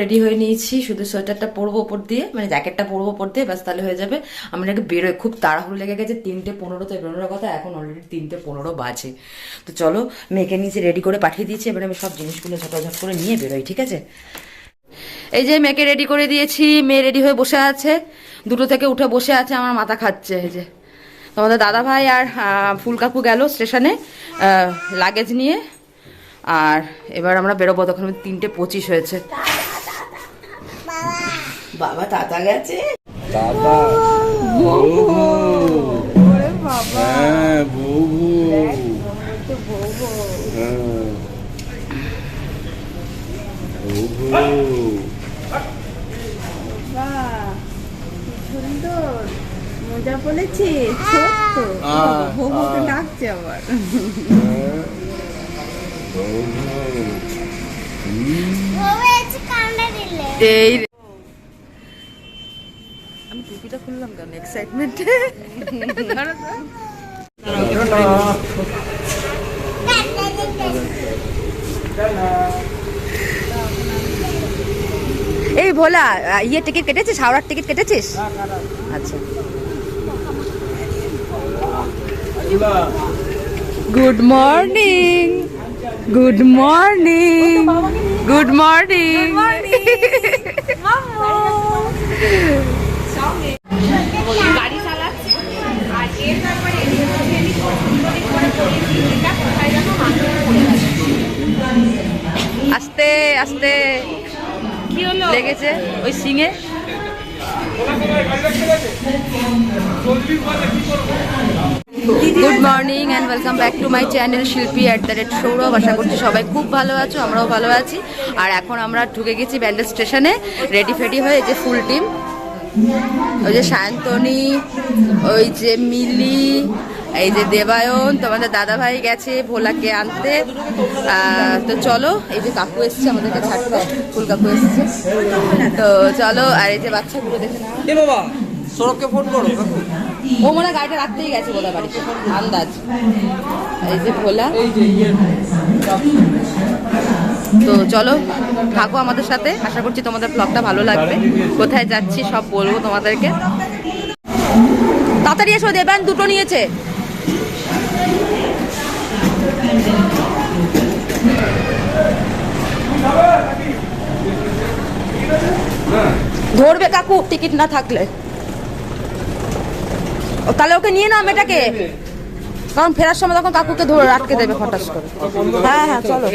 Ready হয়ে নিয়েছি। শুধু সোয়েটারটা পরবো ওপর দিয়ে মানে জ্যাকেটটা পরবো ওপর দিয়ে, ব্যাস তাহলে হয়ে যাবে। আমরা আগে বেরোয়, খুব তাড়াহুড়ো লেগে গেছে, তিনটে পনেরোতে বেরোনোর কথা, এখন অলরেডি তিনটে পনেরো বাজে। তো চলো, মেয়েকে নিচে রেডি করে পাঠিয়ে দিয়েছি, এবার আমি সব জিনিসগুলো ঝটাঝট করে নিয়ে বেরোই, ঠিক আছে? এই যে মেয়েকে রেডি করে দিয়েছি, মেয়ে রেডি হয়ে বসে আছে। দুটো থেকে উঠে বসে আছে, আমার মাথা খাচ্ছে, এই যে। তোমাদের দাদা ভাই আর ফুলকাকু গেল স্টেশনে লাগেজ নিয়ে। আর এবার আমরা বেরোবো, তখন তিনটে পঁচিশ হয়েছে। বাবা তাতা গেছে? দাদা হ্যাঁ বউ হ্যাঁ মজা বলেছে ছোট্ট বউকে ডাকছে আবার। এই আমি খুললাম কেন এক্সাইটমেন্টে এই ভোলা ইয়ে টিকিট কেটেছিস? হাওড়ার টিকিট কেটেছিস? আচ্ছা। Good morning good morning good morning গাড়ি চালাচ্ছে আর এর ব্যাপারে এমনি সুন্দরী করে করেছি এটা কোথায় যেন মাথা পড়ে গেছে আস্তে আস্তে কি হলো লেগেছে ওই সিঙে good morning and welcome back to my channel Shilpi at the rate Sourav আশা করছি সবাই খুব ভালো আছো, আমরাও ভালো আছি। আর এখন আমরা ঢুকে গেছি ব্যান্ডেল স্টেশনে রেডি ফেডি হয়ে যে ফুল টিম ওই যে সায়ন্তনী, ওই যে মিলি এই যে দেবায়ন তোমাদের দাদা ভাই গেছে ভোলাকে আনতে। তো চলো এই যে কাকু এসছে আমাদেরকে ছাড়তে। ফুল কাকু এসছে। তো চলো আর এই যে বাচ্চাগুলো দেখে এ বাবা সৌরভকে ফোন করো ও মনে হয় গাড়িটা রাখতেই গেছে বোধহয় বাড়িতে। আন্দাজ। এই যে ভোলা। তো চলো থাকো আমাদের সাথে। আশা করছি তোমাদের ব্লগটা ভালো লাগবে। কোথায় যাচ্ছি সব বলব তোমাদেরকে। তাড়াতাড়ি এসো দেবেন দুটো নিয়েছে। ধরবে কাকু, টিকিট না থাকলে। তাহলে ওকে নিয়ে নাও এটাকে কারণ ফেরার সময় তখন কাকুকে ধরে আটকে দেবে হঠাৎ করে। হ্যাঁ হ্যাঁ চলো।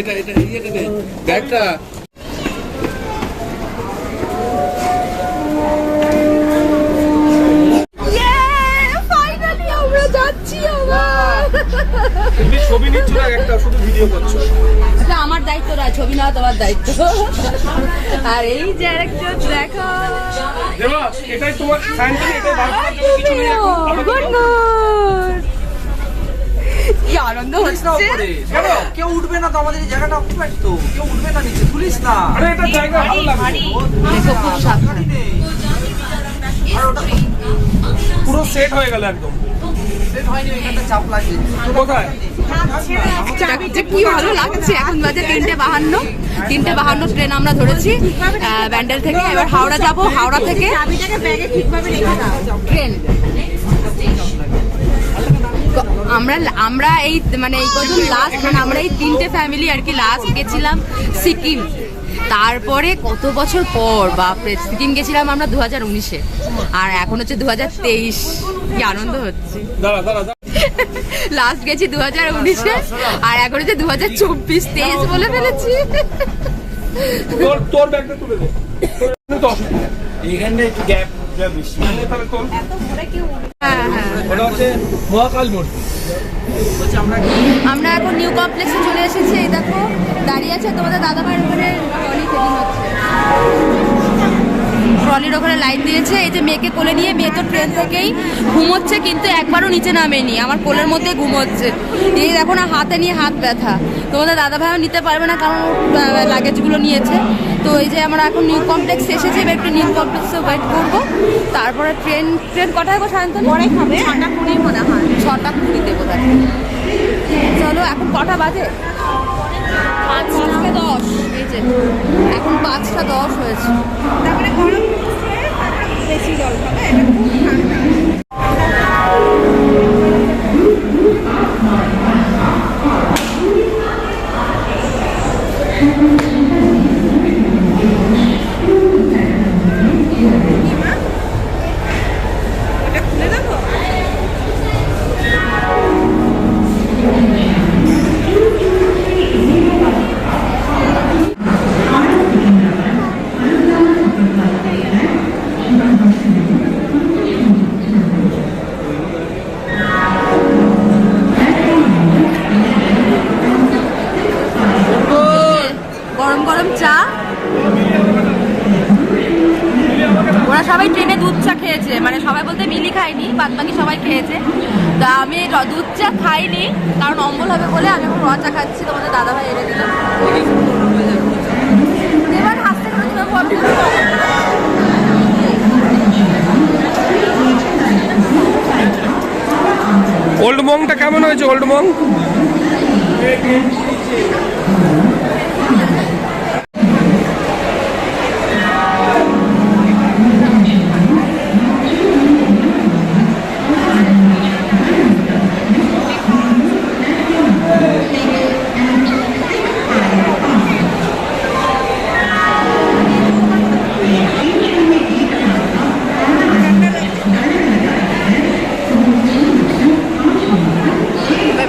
ছবি নিচ্ছ না একটা শুধু ভিডিও করছ? এটা আমার দায়িত্ব না ছবি নেওয়া তোমার দায়িত্ব। আর এই যে আরেকজন দেখো। দেবা এটাই তোমার সাইন্টিফিক এটাই বার করার জন্য কিছু নেই এখন। গুড গুড কি আনন্দ না হচ্ছে। কেন? কেউ উঠবে না তো আমাদের জায়গাটা অকুপাইড তো। কেউ উঠবে না নিচে না। আরে এটা জায়গা ভালো লাগবে দেখো খুব সাবধানে। আর ওটা পুরো সেট হয়ে গেল একদম। সেট হয়নি চাপ লাগছে কোথায়? চাকরিটা কি ভালো লাগছে? এখন বাজে তিনটে বাহান্ন। তিনটে বাহান্ন ট্রেন আমরা ধরেছি। ব্যান্ডেল থেকে। এবার হাওড়া যাব। হাওড়া থেকে ট্রেন। আমরা আমরা এই মানে এই কজন লাস্ট মানে আমরা এই তিনটে ফ্যামিলি আর কি লাস্ট গেছিলাম সিকিম। তারপরে কত বছর পর, বাপরে, সিকিম গেছিলাম আমরা দু উনিশে। আর এখন হচ্ছে দু তেইশ। কি আনন্দ হচ্ছে। লাস্ট গেছি দু হাজার উনিশে আর এখন হচ্ছে দু হাজার চব্বিশ তেইশ বলে ফেলেছি। তোর ব্যাগটা তুলে দে। এখানে গ্যাপ হ্যাঁ হ্যাঁ। আমরা এখন নিউ কমপ্লেক্সে চলে এসেছি এই দেখো দাঁড়িয়ে আছে তোমাদের দাদা ভাই ওখানে হচ্ছে। ট্রলির ওখানে লাইন দিয়েছে। এই যে মেয়েকে কোলে নিয়ে মেয়ে তো ট্রেন থেকেই ঘুমোচ্ছে কিন্তু একবারও নিচে নামেনি। আমার কোলের মধ্যে ঘুমোচ্ছে। এই দেখো না হাতে নিয়ে হাত ব্যথা। তোমাদের দাদা ভাইও নিতে পারবে না কারণ লাগেজগুলো নিয়েছে। তো এই যে আমরা এখন নিউ কমপ্লেক্স এসেছি এবার একটু নিউ কমপ্লেক্সে ওয়েট করব। তারপরে ট্রেন ট্রেন কটায় গো সায়ন্তন? পরে হবে। ছটা কুড়ি মনে হয়। ছটা কুড়িতে বোধ হয় চলো এখন কটা বাজে? পাঁচটা দশ। এই যে এখন পাঁচটা দশ হয়েছে। তারপরে গরম হচ্ছে তারপরে বেশি জল খাবে এটা খুব খেয়েছে। তা আমি দুধ চা খাইনি, কারণ অম্বল হবে বলে আমি এখন র চা খাচ্ছি, তোমাদের দাদা ভাই এনে দিলাম ওল্ড মংটা কেমন হয়েছে ওল্ড মং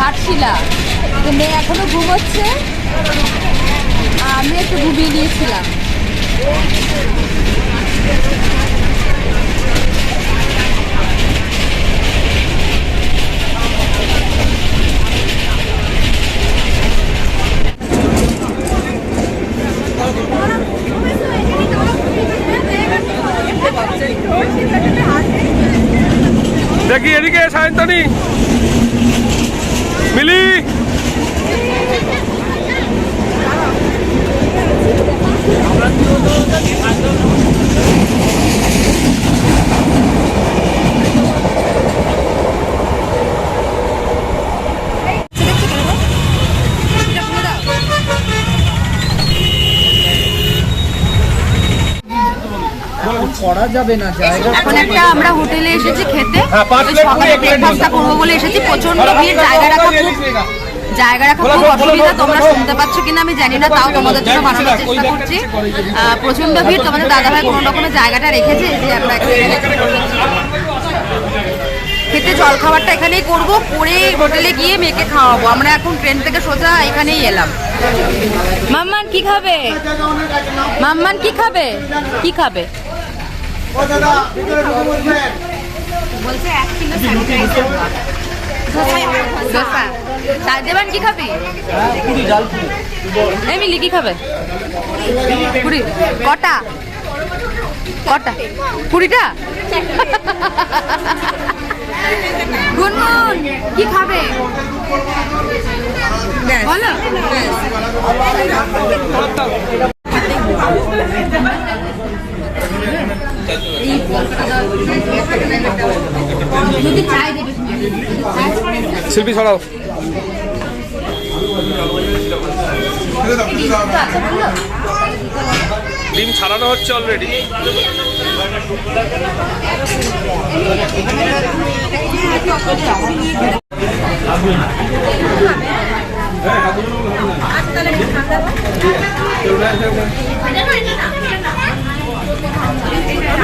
ঘাটশিলা। মেয়ে এখনও ঘুমোচ্ছে। আমি একটু ঘুমিয়ে নিয়েছিলাম দেখি এদিকে সায়ন্তনী মিলি করা যাবে না জায়গা এখন একটা আমরা হোটেলে এসেছি খেতে। হ্যাঁ, পাঁচ ওই প্লেট সকালে ব্রেকফাস্টটা করব বলে এসেছি। প্রচণ্ড ভিড় জায়গাটা খুব জায়গা রাখা খুব অসুবিধা। তোমরা শুনতে পাচ্ছ কিনা আমি জানি না তাও তোমাদের জন্য বানানোর চেষ্টা করছি। প্রচণ্ড ভিড় তোমাদের দাদাভাই কোনো রকমের জায়গাটা রেখেছে যে আমরা খেতে জল খাবারটা এখানেই করব করে হোটেলে গিয়ে মেয়েকে খাওয়াবো। আমরা এখন ট্রেন থেকে সোজা এখানেই এলাম। মাম্মান কি খাবে? মাম্মান কি খাবে? কি খাবে? বলছে এক কিলো স্যানিটাইজার দোসা দেবান কি খাবি? এই কি খাবে? কুড়ি কটা? কটা? কুড়িটা গুনগুন কি খাবে? বলো। শিল্পী ছড়াও। ডিম ছাড়ানো হচ্ছে অলরেডি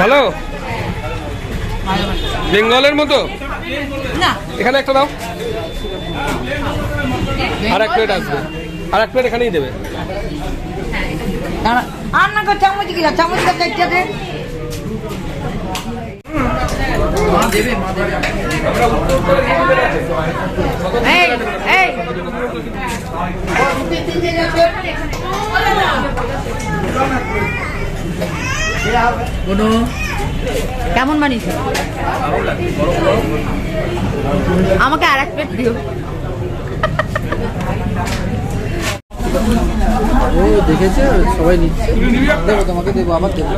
ভালো? বেঙ্গলের মতো? এখানে একটা দাও। আর এক প্লেট আসবে আর এক প্লেট এখানেই দেবে। চামচ কি চামচ দে। এই কেমন মানিস আমাকে আর এক প্লেট দিও। ও, দেখেছে? সবাই নিচ্ছে। তোমাকে দেবো আবার দেবো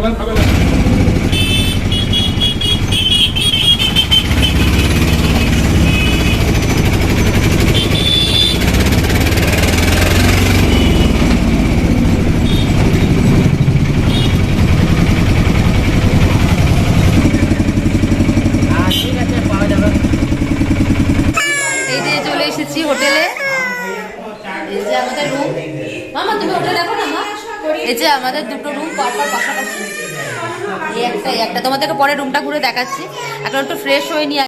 এই যে চলে এসেছি হোটেলে এই যে আমাদের রুম মামা তুমি হোটেলে দেখো না মা এই যে আমাদের দুটো রুম পরপর পাশাপাশি। এই একটা একটা তোমাদেরকে পরে রুমটা ঘুরে দেখাচ্ছি। এখন একটু ফ্রেশ হয়ে নিয়ে